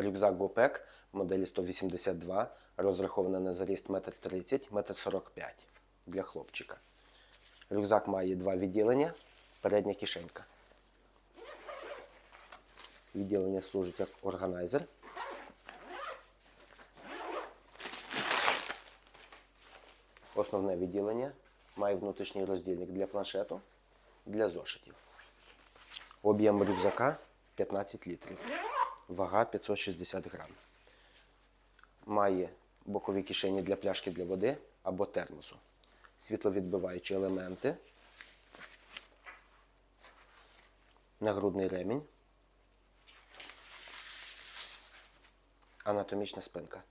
Рюкзак GoPack моделі 182, розрахована на заріст 1,30 м, 1,45 м для хлопчика. Рюкзак має два відділення, передня кишенька. Відділення служить як органайзер. Основне відділення має внутрішній роздільник для планшету, для зошитів. Об'єм рюкзака 15 літрів. Вага 560 грам. Має бокові кишені для пляшки для води або термосу. Світловідбиваючі елементи. Нагрудний ремінь. Анатомічна спинка.